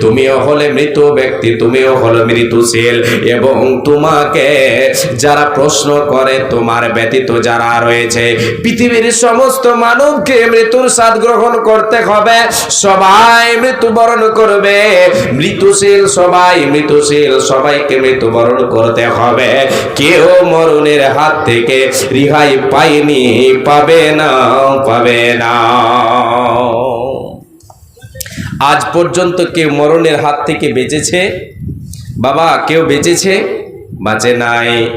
তুমিও হলে মৃত ব্যক্তি, তুমিও হলো মৃত্যুশীল। এবং তোমাকে যারা প্রশ্ন করে, তোমার ব্যতীত যারা রয়েছে, পৃথিবীর সমস্ত মানবকে মৃত্যুর স্বাদ গ্রহণ করতে হবে। সবাই মৃত্যুবরণ করবে। মৃত্যুশীল সবাই মৃত্যুশীল, সবাইকে মৃত্যুবরণ করতে হবে। কেউ মরণের হাত থেকে রিহাই পায়নি, পাবে না পাবে না। আজ পর্যন্ত কেউ মরণের হাত থেকে বেঁচেছে? বাবা কেউ বেঁচেছে? বাঁচে নাই।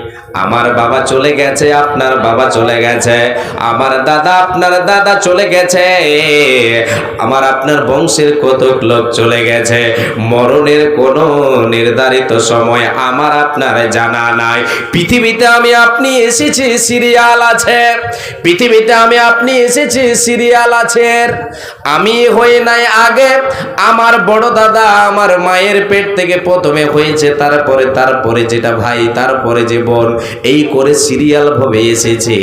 আমার বাবা চলে গেছে, আপনার বাবা চলে গেছে। আমার দাদা, আপনার দাদা চলে গেছে। আমার আপনার বংশের কতক লোক চলে গেছে। মরণের কোনো নির্ধারিত সময় আমার আপনার জানা নাই। পৃথিবীতে আমি আপনি এসেছি, সিরিয়াল আছে। পৃথিবীতে আমি আপনি এসেছি, সিরিয়াল আছে। আমি হয়ে নাই আগে, আমার বড় দাদা আমার মায়ের পেট থেকে প্রথমে হয়েছে, তারপরে তারপরে যেটা ভাই, তারপরে যে বোন। এই করে সিরিয়াল ভাবে এসেছে।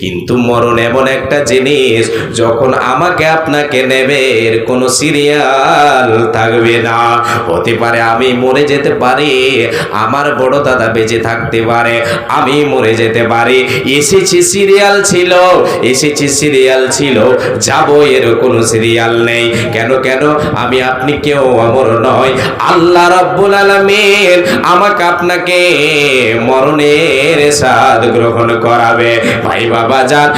কিন্তু মরণ এমন একটা জিনিস, যখন আমাকে আপনাকে নেবে, এর কোনো সিরিয়াল থাকবে না। হতে পারে আমি মরে যেতে পারি, আমার বড় দাদা বেঁচে থাকতে পারে, আমি মরে যেতে পারি। এসেছি সিরিয়াল ছিল, এসেছি সিরিয়াল ছিল, যাব এর কোনো সিরিয়াল নেই। কেন কেন? আমি আপনি কেউ, অমর নয় আল্লাহ রাব্বুল আলামিন আমাকে আপনাকে মরণের স্বাদ গ্রহণ করাবে। ভাই বাবা যান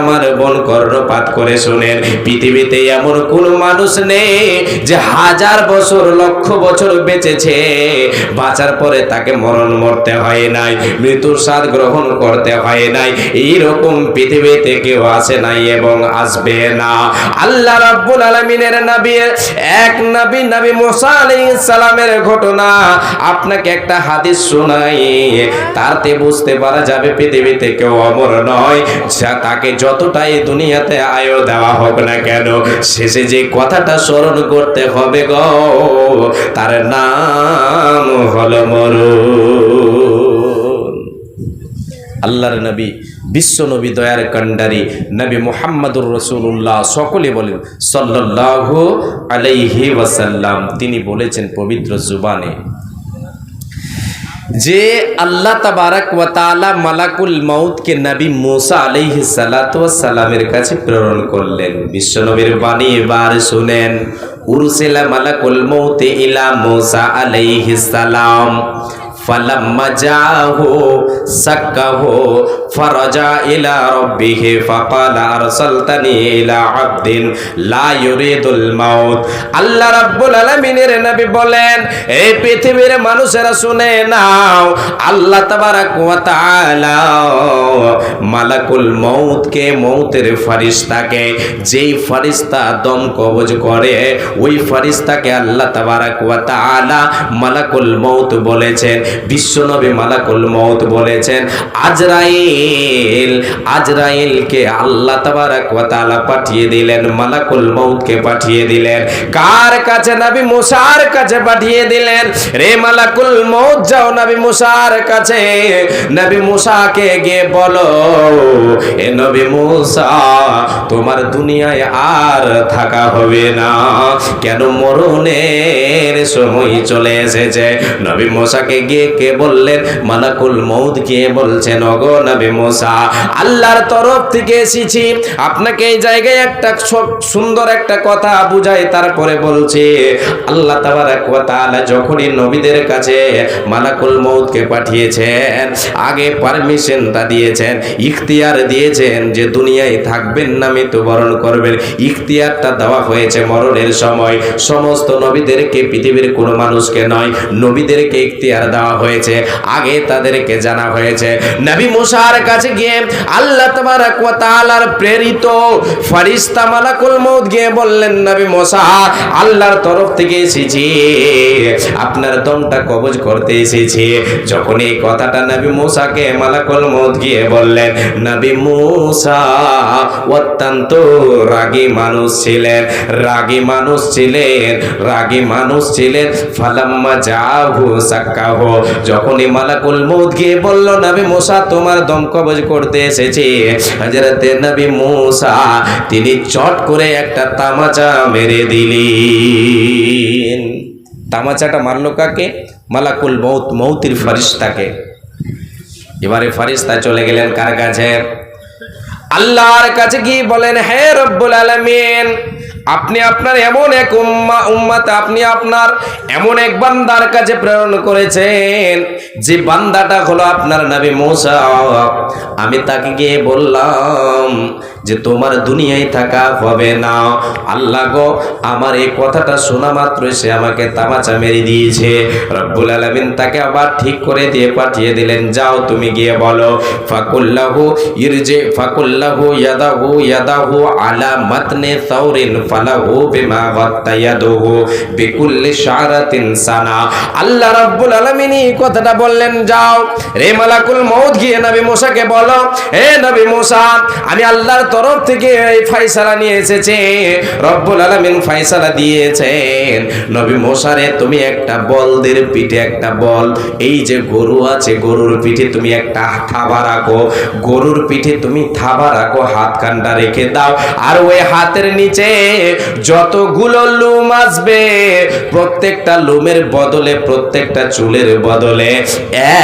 আমার বোন কর্ণপাত করে শোনেন, পৃথিবীতে এমন কোনো মানুষ নেই যে হাজার বছর, লক্ষ বছর বেঁচেছে। বাঁচার পরে তাকে মরণ মরতে হয় নাই, মৃত্যুর স্বাদ গ্রহণ করতে হয় নাই। এইরকম পৃথিবীতে কেউ আসে নাই এবং আসবে না। আল্লাহ রাব্বুল এক নবী নবী সালামের ঘটনা। আপনাকে একটা হাদিস শোনাই। তাতে বুঝতে পারা যাবে পৃথিবীতে কেউ অমর নয়। যা তাকে যতটাই দুনিয়াতে আয়ু দেওয়া হোক না কেন, শেষে যে কথাটা স্মরণ করতে হবে গো, তার নাম হলো মরুন আল্লাহর নবী, বিশ্ব নবী দয়ার কান্ডারি নবী মুহাম্মদুর রসুল্লাহ সকলে বলেন, সাল্লাল্লাহু আলাইহি ওয়াসাল্লাম, তিনি বলেছেন পবিত্র জুবানে যে আল্লাহ তাবারাক ওয়াতালা মালাকুল মাউদকে নবী মোসা আলাইহি সালাতামের কাছে প্রেরণ করলেন। বিশ্বনবীর বাণী এবার শুনেন, উরসিলা মালাকুল মৌত ইলা মোসা আলাইহি সালাম, ফালাম্মা যাহো সাক্কাহো فرجع إلى ربه فقال أرسلتني إلى عبد لا يريد الموت আল্লাহ রাব্বুল আলামিনের নবী বলেন এই পৃথিবীর মানুষেরা শুনে নাও আল্লাহ তাবারাক ওয়া তাআলা মালাকুল মউতকে মউতের ফারিস্তাকে যেই ফারিস্তা দম কবজ করে ওই ফারিস্তাকে আল্লাহ তাবারাক ওয়া তাআলা মালাকুল মউত বলেছেন বিশ্বনবী মালাকুল মউত বলেছেন আজরাইল আজরাইলকে আল্লাহ পাঠিয়ে দিলেন, মালাকুল পাঠিয়ে দিলেন। কার কাছে? মুসার কাছে পাঠিয়ে দিলেন। রে মালাকুল যাও মুসার কাছে। মুসাকে বলো, এ নবী মুসা, তোমার দুনিয়ায় আর থাকা হবে না। কেন মরণের সময় চলে এসেছে? নবী মুসাকে গিয়ে কে বললেন? মালাকুল মউত গিয়ে বলছেন, ওগো নবী মুসা, আল্লাহর তরফ থেকে এসেছি। আপনাকে এই জায়গায় একটা সুন্দর একটা কথা বুঝাই, তারপরে বলছে, আল্লাহ যখনই নবীদের কাছে মালাকুল মউতকে পাঠিয়েছেন, আগে পারমিশনটা দিয়েছেন, ইখতিয়ার দিয়েছেন যে দুনিয়ায় থাকবেন না, মৃত্যুবরণ করবেন। ইখতিয়ারটা দেওয়া হয়েছে মরণের সময়। সমস্ত নবীদেরকে, পৃথিবীর কোনো মানুষকে নয়, নবীদেরকে ইখতিয়ার দেওয়া হয়েছে। আগে তাদেরকে জানা হয়েছে, নবী মুসার কাছে গিয়ে আল্লাহ প্রেরিত মালাকুল গিয়ে বললেন আল্লাহর তরফ থেকে এসেছি। আপনার দমটা কবজ করতে এসেছি। যখন এই কথাটা নবী মুসাকে মালাকুল মউত গিয়ে বললেন, নবী মুসা, অত্যন্ত রাগী মানুষ ছিলেন, রাগী মানুষ ছিলেন, রাগী মানুষ ছিলেন। ফালাম্মা যাহু সাক্কাহু। যখনই মালাকুল মউত গিয়ে বলল, নবী মুসা, তোমার দম কবজ করতে এসেছে। হজরতে নবী মুসা, তিনি চট করে একটা তামাচা মেরে দিলেন। তামাচাটা মারলো কাকে? মালাকুল মৌত মৌতির ফারিস্তাকে। এবারে ফারিস্তা চলে গেলেন কার কাছে? আল্লাহর কাছে গিয়ে বলেন, হে রব্বুল আলামিন আপনি আপনার এমন এক উম্মা, উম্মাত আপনি আপনার এমন এক বান্দার কাছে প্রেরণ করেছেন, যে বান্দাটা হলো আপনার নবী মুসা। আমি তাকে গিয়ে বললাম যে তোমার দুনিয়ায় থাকা হবে না। আল্লাহ গো, আমার এই কথাটা শোনা মাত্র সে আমাকে তামাচা মেরে দিয়েছে। রব্বুল আলামিন তাকে আবার ঠিক করে দিয়ে পাঠিয়ে দিলেন, যাও তুমি গিয়ে বলো, ফাকুল্লাহু ইরজে, ফাকুল্লাহু ইয়াদাহু ইয়াদাহু আলা মাতনে সাউরিন ফালাহু বিমা গাত্তায়াদুহু বিকুল্লি শারাতিন সানা। আল্লাহ রাব্বুল আলামিন এই কথাটা বললেন, যাও রে মালাকুল মউত, গিয়ে নবী মুসাকে বলো, হে নবী মুসা, আমি আল্লাহর তরফ থেকে এই ফয়সালা নিয়ে এসেছি, রব্বুল আলামিন ফয়সালা দিয়েছেন। নবী মুসারে তুমি একটা বলদের পিঠে একটা বল, এই যে গরু আছে, গরুর পিঠে তুমি একটা থাবা রাখো, গরুর পিঠে তুমি থাবা রাখো, হাত কান্ডা রেখে দাও, আর ওই হাতের নিচে যতগুলো লুম আসবে, প্রত্যেকটা লুমের বদলে, প্রত্যেকটা চুলের বদলে,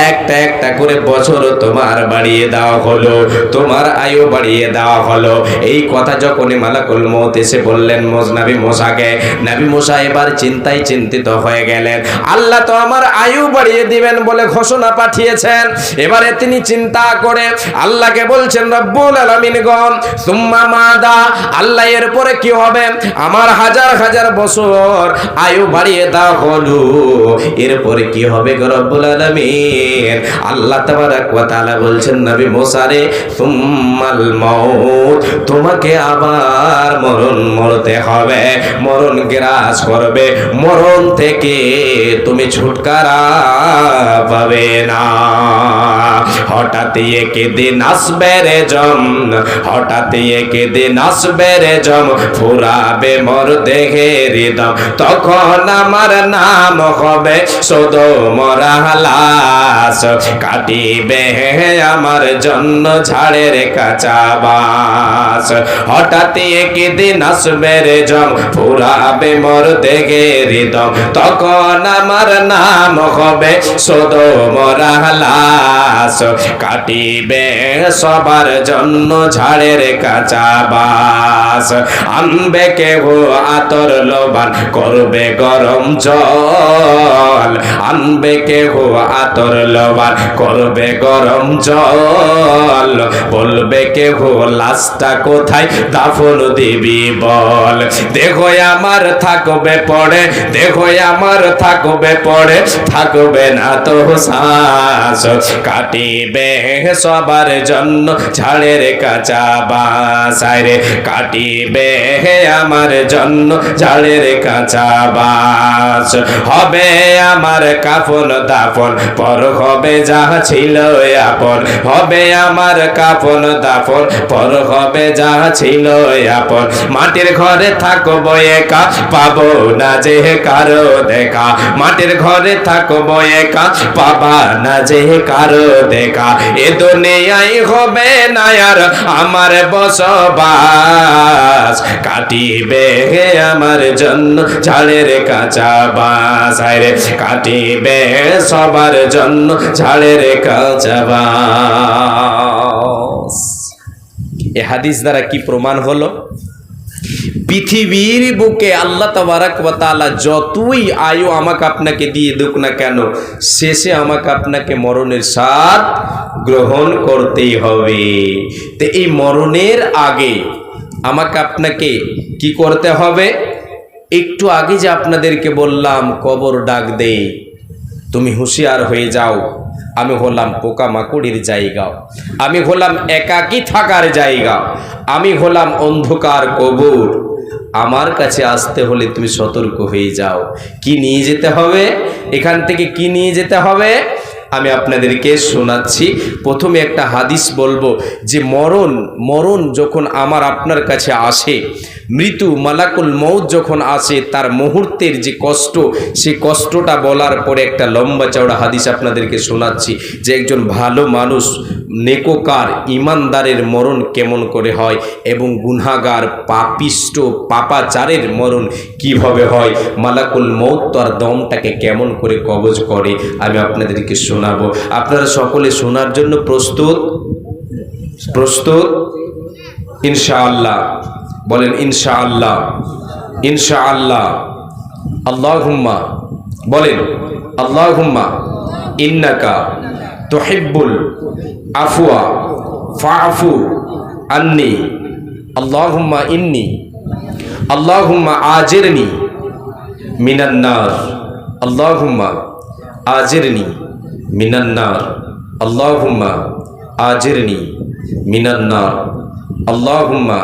একটা একটা করে বছর তোমার বাড়িয়ে দেওয়া হলো, তোমার আয়ু বাড়িয়ে দেওয়া হলো। এই কথা যখনই মালাকুল মৌত এসে বললেন মোজ নাবি মোসাকে নাবি মোসা এবার চিন্তায় চিন্তিত হয়ে গেলেন। আল্লাহ তো আমার আয়ু বাড়িয়ে দিবেন বলে ঘোষণা পাঠিয়েছেন। এবারে তিনি চিন্তা করে আল্লাহকে বলছেন, রব্বুল আলামিন গম সুম্মা মাদা, আল্লাহ এরপরে কি হবে? আমার হাজার হাজার বছর আয়ু বাড়িয়ে দাও হলো। এরপরে কি হবে রব্বুল আলামিন? আল্লাহ তাবারাক ওয়া তাআলা বলছেন, নবী মুসা রে সুম্মাল মাউত, তোমাকে আবার মরণ মরতে হবে, মরণ গ্রাস করবে, মরণ থেকে তুমি ছুটকারা পাবে না। হঠাৎ একে দিন আসবে রে জম, হঠাৎ একে দিন আসবে রে জম ফুরাবে মোর দেখে হৃদম তখন আমার নাম হবে শুধু মরা লাশ কাটিবে আমার জন্য ঝাড়ের কাঁচা বাস হঠাৎ একই দিন আসবে রে জম, ফুরাবে মোর দেখে হৃদম তখন আমার নাম হবে শুধু মরা লাশ কাটিবে সবার জন্য ঝাড়ের কাঁচা বাস আনবে কেহ আতর লোবান করবে গরম জল। আনবে কেহ আতর লোবান করবে গরম জল। বলবে কেহ লাশটা কোথায়? দাফন দিবি বল। দেখো আমার থাকবে পড়ে, দেখো আমার থাকবে পড়ে, থাকবে না তো শ্বাস। কাটিবে সবার জন্য ঝাড়ের কাঁচা বাসায় রে, কাটিবে আমার জন্য ঝাড়ের কাঁচা বাস। হবে আমার কাফন দাফন, পর হবে যা ছিল আপন। হবে আমার কাফন দাফন, পর হবে যা ছিল আপন। মাটির ঘরে থাকব একা, পাবো না যে কারও দেখা। মাটির ঘরে থাকব একা, পাবা না যে কারও দেখা। এ দুনিয়ায় হবে না আর আমার বসবাস। কাটিবে আমার জন্য ঝাড়ের কাঁচা বাস রে, কাটিবে সবার জন্য ঝাড়ের কাঁচা বাস এ হাদিস দ্বারা কি প্রমাণ হলো? পৃথিবীর বুকে আল্লাহ তাবারাক তাআলা যতই আয়ু আমাকে আপনাকে দিয়ে দুক না কেন, শেষে আমাকে আপনাকে মরণের স্বাদ গ্রহণ করতেই হবে। তো এই মরণের আগে আমাকে আপনাকে কি করতে হবে? একটু আগে যে আপনাদেরকে বললাম, কবর ডাক দেই তুমি হুঁশিয়ার হয়ে যাও। আমি হলাম পোকামাকড়ির জায়গা। আমি হলাম একাকী থাকার জায়গা। আমি হলাম অন্ধকার কবর। আমার কাছে আসতে হলে তুমি সতর্ক হয়ে যাও। কি নিয়ে যেতে হবে? এখান থেকে কি নিয়ে যেতে হবে? আমি আপনাদেরকে শোনাচ্ছি। প্রথমে একটা হাদিস বলব যে মরণ মরণ যখন আমার আপনার কাছে আসে মৃত্যু মালাকুল মৌত যখন আসে, তার মুহূর্তের যে কষ্ট সে কষ্টটা বলার পরে একটা লম্বা চওড়া হাদিস আপনাদেরকে শোনাচ্ছি যে একজন ভালো মানুষ, নেকোকার, ইমানদারের মরণ কেমন করে হয় এবং গুনাগার পাপিষ্ট, পাপাচারের মরণ কীভাবে হয়, মালাকুল মৌত তার দমটাকে কেমন করে কবজ করে, আমি আপনাদেরকে শোনাবো। আপনারা সকলে শোনার জন্য প্রস্তুত? প্রস্তুত? ইনশাআল্লাহ। বলেন, ইনশাআল্লাহ ইনশাআল্লাহ, আল্লাহুম্মা, বলেন, আল্লাহুম্মা, ইন্নাকা তুহিব্বুল আফওয়া, ফাআফু আন্নি, আল্লাহুম্মা ইন্নি, আল্লাহুম্মা আজিরনি মিনান নার আল্লাহুম্মা আজিরনি মিনান নার আল্লাহুম্মা আজিরনি মিনান নার আল্লাহুম্মা